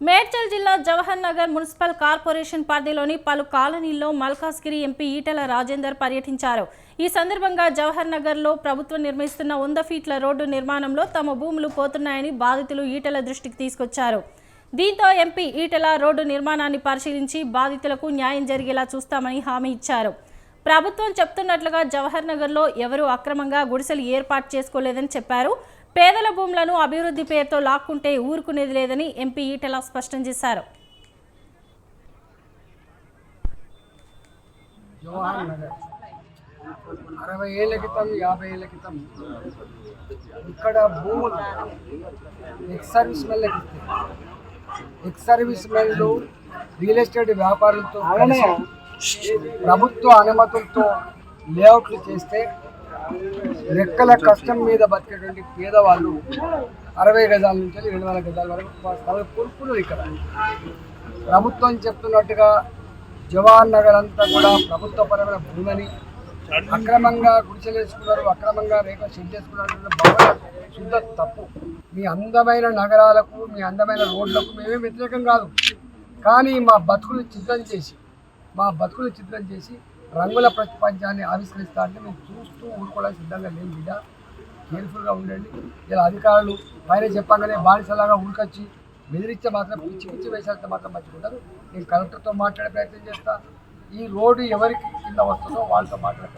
మేడ్చల్ జిల్లా Jawahar Nagar municipal corporation పరిధిలోని పలు కాలనీల్లో మల్కాజ్గిరి ఎంపీ ఈటల రాజేందర్ పర్యటించారు. ఈ సందర్భంగా జవహర్ నగర్లో ప్రభుత్వం నిర్మిస్తున్న వంద ఫీట్ల రోడ్డు నిర్మాణంలో తమ భూములు పోతున్నాయని బాధితులు ఈటల దృష్టికి తీసుకొచ్చారు. దీంతో ఎంపీ ఈటల రోడ్డు నిర్మాణాన్ని పరిశీలించి బాధితులకు న్యాయం జరిగేలా చూస్తామని హామీ ఇచ్చారు. ప్రభుత్వం చెప్తున్నట్లుగా జవహర్ నగర్లో ఎవరూ అక్రమంగా గుడిసెలు ఏర్పాటు చేసుకోలేదని చెప్పారు. పేదల భూములను అభివృద్ధి పేరుతో లాక్కుంటే ఊరుకునేది లేదని ఎంపీ ఈటెల స్పష్టం చేశారు. అరవై ఏళ్ళ క్రితం యాభై ఏళ్ళ క్రితం ఇక్కడ భూములు ఎక్స్ సర్వీస్ మెన్లకు ఇస్తారు ఎక్స్ సర్వీస్ మెన్లు రియల్ ఎస్టేట్ వ్యాపారులతో ప్రభుత్వ అనుమతులతో లేఅవుట్లు చేస్తే లెక్కల కష్టం మీద బతికేటువంటి పేదవాళ్ళు అరవై గజాల నుంచి రెండు వందల గజాల వరకు స్థల కూర్పులు ఇక్కడ. ప్రభుత్వం చెప్తున్నట్టుగా జవహర్ నగర్ అంతా కూడా ప్రభుత్వ పరమైన భూమిని అక్రమంగా గుడిసెలేసుకున్నారు అక్రమంగా రేఖ షెడ్ చేసుకున్నారు శుద్ధ తప్పు. మీ అందమైన నగరాలకు మీ అందమైన రోడ్లకు మేమే వ్యతిరేకం కాదు. కానీ మా బతుకులు చిత్రం చేసి మా బతుకులు చిత్రం చేసి రంగుల ప్రపంచాన్ని ఆవిష్కరిస్తా అంటే మేము చూస్తూ ఊరుకోవడానికి సిద్ధంగా లేని బిడ్డ. కేర్ఫుల్గా ఉండండి. ఇలా అధికారులు పైన చెప్పగానే బానిసలాగా ఉరికొచ్చి బెదిరిస్తే మాత్రం పిచ్చి పిచ్చి వేసేస్తే మాత్రం మర్చిపోతారు. నేను కలెక్టర్తో మాట్లాడే ప్రయత్నం చేస్తా. ఈ రోడ్డు ఎవరికి కింద వస్తుందో వాళ్ళతో మాట్లాడే